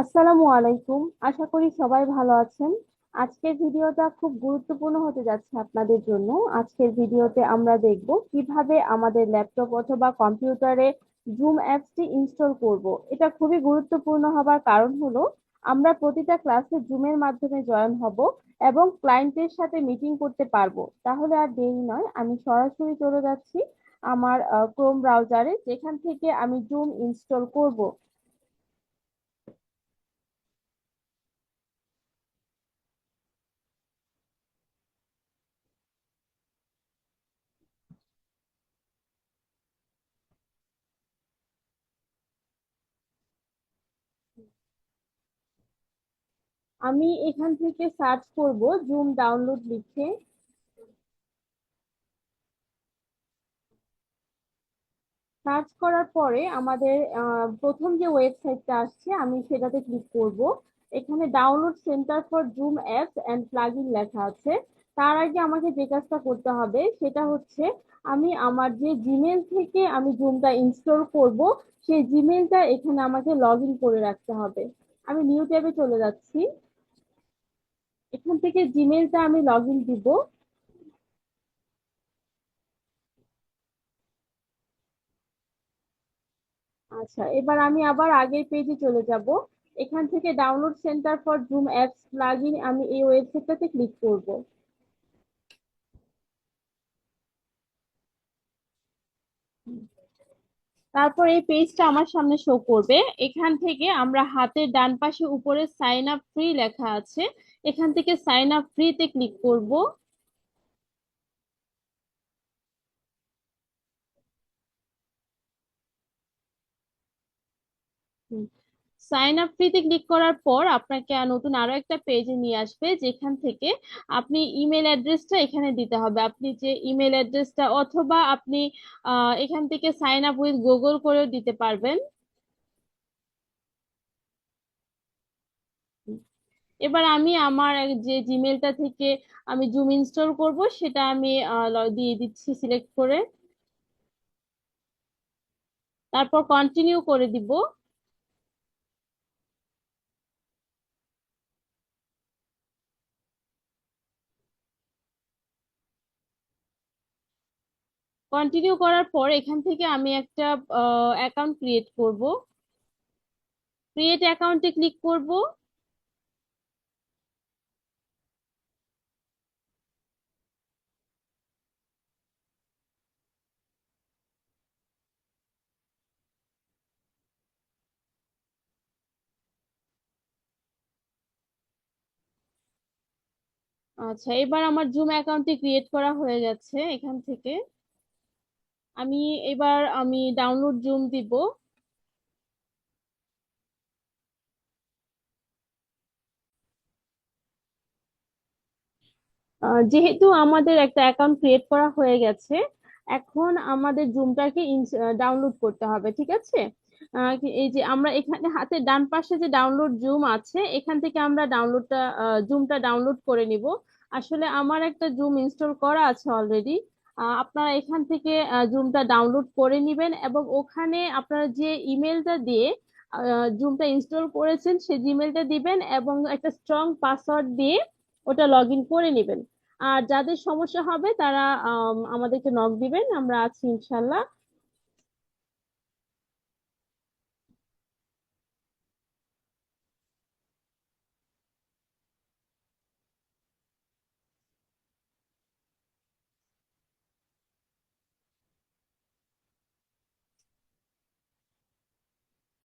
আসসালামু আলাইকুম। আশা করি সবাই ভালো আছেন। আজকের ভিডিওটা খুব গুরুত্বপূর্ণ হতে যাচ্ছে আপনাদের জন্য। আজকের ভিডিওতে আমরা দেখব কীভাবে আমাদের ল্যাপটপ অথবা কম্পিউটারে জুম অ্যাপসটি ইনস্টল করব। এটা খুবই গুরুত্বপূর্ণ হবার কারণ হলো, আমরা প্রতিটা ক্লাসে জুমের মাধ্যমে জয়েন হব এবং ক্লায়েন্টের সাথে মিটিং করতে পারব। তাহলে আর দেরি নয়, আমি সরাসরি চলে যাচ্ছি আমার ক্রোম ব্রাউজারে, যেখান থেকে আমি জুম ইনস্টল করব। আমি এখান থেকে সার্চ করব জুম ডাউনলোড লিখে। সার্চ করার পরে আমাদের প্রথম যে ওয়েবসাইটটা আসছে, আমি সেটাতে ক্লিক করব। এখানে download centre for Zoom apps and plugin লেখা আছে। তার আগে আমাকে যে কাজটা করতে হবে, সেটা হচ্ছে আমি আমার যে জিমেল থেকে আমি জুমটা ইনস্টল করব, সেই জিমেলটা এখানে আমাকে লগ করে রাখতে হবে। আমি নিউ ট্যাবে চলে যাচ্ছি। এখান থেকে জিমেলটা আমি লগ ইন দিব। আচ্ছা এবার আমি আবার আগের পেজে চলে যাব। এখান থেকে download centre for Zoom apps plug আমি এই ওয়েবসাইটটাতে ক্লিক করব। তারপর এই পেজটা আমার সামনে শো করবে। এখান থেকে আমরা হাতের ডান পাশে উপরে সাইন আপ ফ্রি লেখা আছে। এখান থেকে সাইন আপ ফ্রিতে ক্লিক করব। সাইন আপ ফ্রিতে ক্লিক করার পর আপনাকে নতুন আরও একটা পেজে নিয়ে আসবে, যেখান থেকে আপনি ইমেল অ্যাড্রেসটা এখানে দিতে হবে। আপনি যে ইমেল অ্যাড্রেসটা অথবা আপনি এখান থেকে সাইন আপ উইথ গুগল করেও দিতে পারবেন। এবার আমি আমার যে জিমেলটা থেকে আমি জুম ইনস্টল করব, সেটা আমি দিয়ে দিচ্ছি সিলেক্ট করে। তারপর কন্টিনিউ করে দিব। কন্টিনিউ করার পর এখান থেকে আমি একটা অ্যাকাউন্ট ক্রিয়েট করব। ক্রিয়েট অ্যাকাউন্টে ক্লিক করব। আচ্ছা এবার আমার জুম অ্যাকাউন্টটি ক্রিয়েট করা হয়ে যাচ্ছে এখান থেকে। আমি এবার আমি ডাউনলোড জুম দিব। যেহেতু আমাদের একটা অ্যাকাউন্ট ক্রিয়েট করা হয়ে গেছে, এখন আমাদের জুমটাকে ডাউনলোড করতে হবে, ঠিক আছে? এই যে আমরা এখানে হাতে ডান পাশে যে ডাউনলোড জুম আছে, এখান থেকে আমরা ডাউনলোডটা জুমটা ডাউনলোড করে নিব। আসলে আমার একটা জুম ইনস্টল করা আছে অলরেডি আপনারা এখান থেকে জুমটা ডাউনলোড করে নেবেন এবং ওখানে আপনারা যে ইমেলটা দিয়ে জুমটা ইনস্টল করেছেন সেই জিমেলটা দিবেন এবং একটা স্ট্রং পাসওয়ার্ড দিয়ে ওটা লগ করে নেবেন। আর যাদের সমস্যা হবে, তারা আমাদেরকে নক দিবেন। আমরা আছি ইনশাল্লাহ।